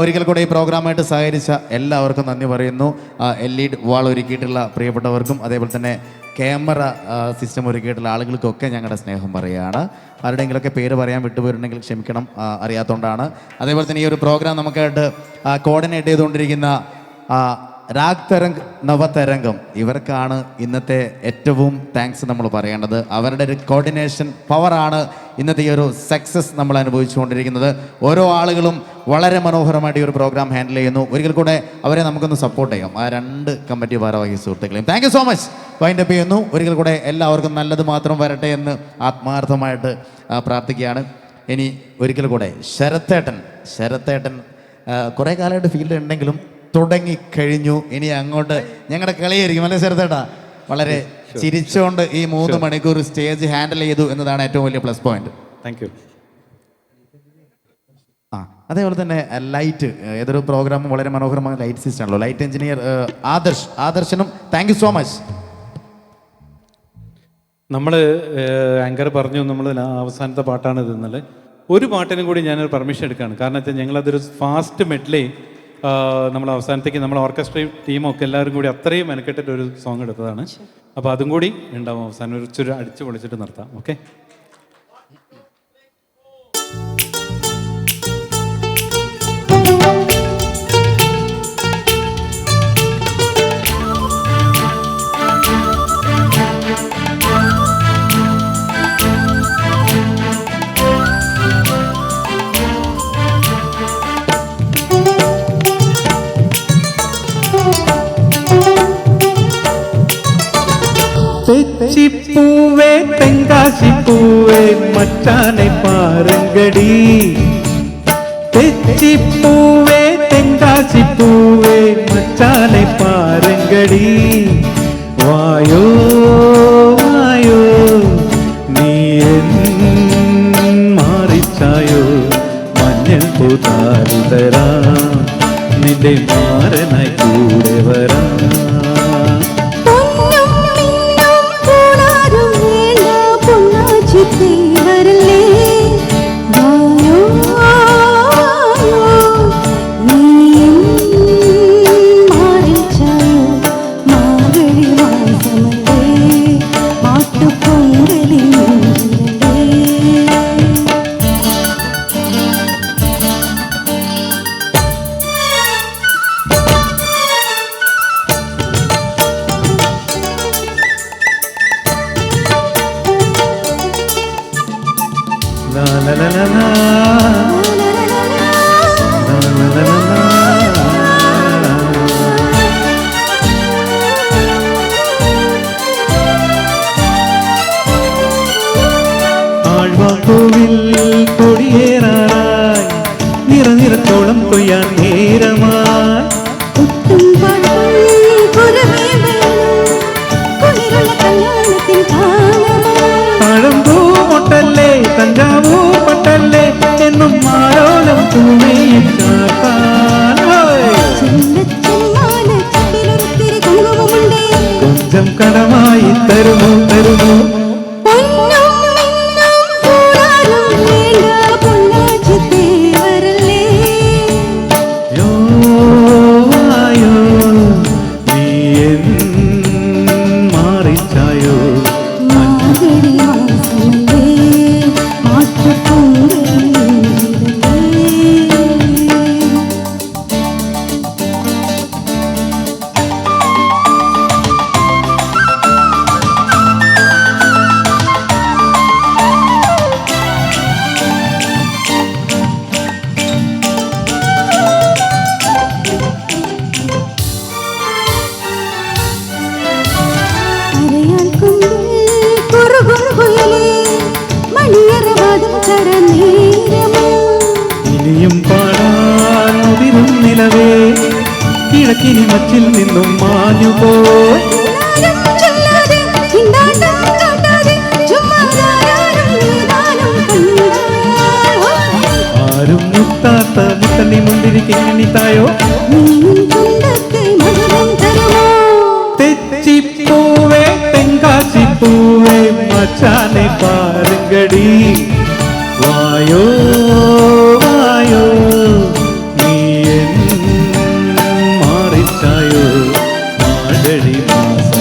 ഒരിക്കൽ കൂടെ ഈ പ്രോഗ്രാമായിട്ട് സഹകരിച്ച എല്ലാവർക്കും നന്ദി പറയുന്നു. എൽ ഇ ഡി വാൾ ഒരുക്കിയിട്ടുള്ള പ്രിയപ്പെട്ടവർക്കും അതേപോലെ തന്നെ ക്യാമറ സിസ്റ്റം ഒരുക്കിയിട്ടുള്ള ആളുകൾക്കൊക്കെ ഞങ്ങളുടെ സ്നേഹം പറയുകയാണ്. ആരുടെയെങ്കിലൊക്കെ പേര് പറയാൻ വിട്ടുപോയിട്ടുണ്ടെങ്കിൽ ക്ഷമിക്കണം അറിയാത്തതുകൊണ്ടാണ് അതേപോലെ തന്നെ ഈ ഒരു പ്രോഗ്രാം നമുക്കായിട്ട് കോർഡിനേറ്റ് ചെയ്തുകൊണ്ടിരിക്കുന്ന രാഗ് തരംഗ് നവതരംഗം. ഇവർക്കാണ് ഇന്നത്തെ ഏറ്റവും താങ്ക്സ് നമ്മൾ പറയേണ്ടത്. അവരുടെ ഒരു കോർഡിനേഷൻ പവറാണ് ഇന്നത്തെ ഈ ഒരു സക്സസ് നമ്മൾ അനുഭവിച്ചുകൊണ്ടിരിക്കുന്നത്. ഓരോ ആളുകളും വളരെ മനോഹരമായിട്ട് ഈ ഒരു പ്രോഗ്രാം ഹാൻഡിൽ ചെയ്യുന്നു. ഒരിക്കൽ കൂടെ അവരെ നമുക്കൊന്ന് സപ്പോർട്ട് ചെയ്യാം. ആ രണ്ട് കമ്മിറ്റി ഭാരവാഹി സുഹൃത്തുക്കളെയും. Thank you so much wind up ചെയ്യുന്നു. ഒരിക്കൽ കൂടെ എല്ലാവർക്കും നല്ലത് മാത്രം വരട്ടെ എന്ന് ആത്മാർത്ഥമായിട്ട് പ്രാർത്ഥിക്കുകയാണ്. ഇനി ഒരിക്കൽ കൂടെ ശരത്തേട്ടൻ ശരത്തേട്ടൻ കുറേ കാലമായിട്ട് ഫീൽഡ് ഉണ്ടെങ്കിലും തുടങ്ങി കഴിഞ്ഞു ഇനി അങ്ങോട്ട് ഞങ്ങളുടെ കളിയായിരിക്കും അല്ലേ ശരത്തേട്ടാ? വളരെ ചിരിച്ചുകൊണ്ട് ഈ മൂന്ന് മണിക്കൂർ സ്റ്റേജ് ഹാൻഡിൽ ചെയ്തു എന്നതാണ് ഏറ്റവും വലിയ പ്ലസ് പോയിന്റ്. താങ്ക് യു ആ അതേപോലെ തന്നെ ലൈറ്റ് ഏതൊരു പ്രോഗ്രാമും വളരെ മനോഹരമായ ലൈറ്റ് സിസ്റ്റം ആണല്ലോ. ലൈറ്റ് എഞ്ചിനീയർ ആദർശ് ആദർശനും താങ്ക് യു സോ മച്ച് നമ്മൾ ആങ്കർ പറഞ്ഞു നമ്മൾ അവസാനത്തെ പാട്ടാണ് ഇത് ഒരു പാട്ടിനും കൂടി ഞാനൊരു പെർമിഷൻ എടുക്കുകയാണ്. കാരണം വെച്ചാൽ ഞങ്ങളതൊരു ഫാസ്റ്റ് മെഡ്ലേ നമ്മൾ അവസാനത്തേക്ക് നമ്മൾ ഓർക്കസ്ട്രയും ടീമും ഒക്കെ എല്ലാവരും കൂടി അത്രയും മെനക്കെട്ടിട്ട് ഒരു സോങ് എടുത്തതാണ് അപ്പോൾ അതും കൂടി ഉണ്ടാവും അവസാനം. ഒരു ഇച്ചിരി അടിച്ചു പൊളിച്ചിട്ട് നിർത്താം. ഓക്കെ തെച്ചിപ്പൂവേ തെങ്കാശിപ്പൂവേ മച്ചാനെ പാരങ്കടി തെച്ചിപ്പൂവേ തെങ്കാശിപ്പൂവേ മച്ചാനെ പാരങ്കടി വായോ വായോ നീ എൻ മാറിച്ചായോ മഞ്ഞൾ പൂത്താലി തരാം നിന്റെ മാരനായി കൂടെ വരാം ആഴ്വാക്കോവിൽ കൊടിയേറാറായി. നിറനിറത്തോളം കൊയ്യാൻ നേരമായി. പഴമ്പൂ മൊട്ടല്ലേ തഞ്ചാവൂർ പട്ടല്ലേ എന്നും ചട്ടിലൊരുത്തിരി കുങ്കുമമുണ്ടേ. കൊഞ്ചം കടമായി തരുമോ തരുമോ കിഴക്കിനി മച്ചിൽ നിന്നും മാഞ്ഞുപോയി ആരും മുത്താത്ത മുത്തണ്ണി മുന്തിരി തായോ തെച്ചിപ്പൂവേ തെങ്കാശിപ്പൂവേ മച്ചാനെ പാരുങ്കടി E massa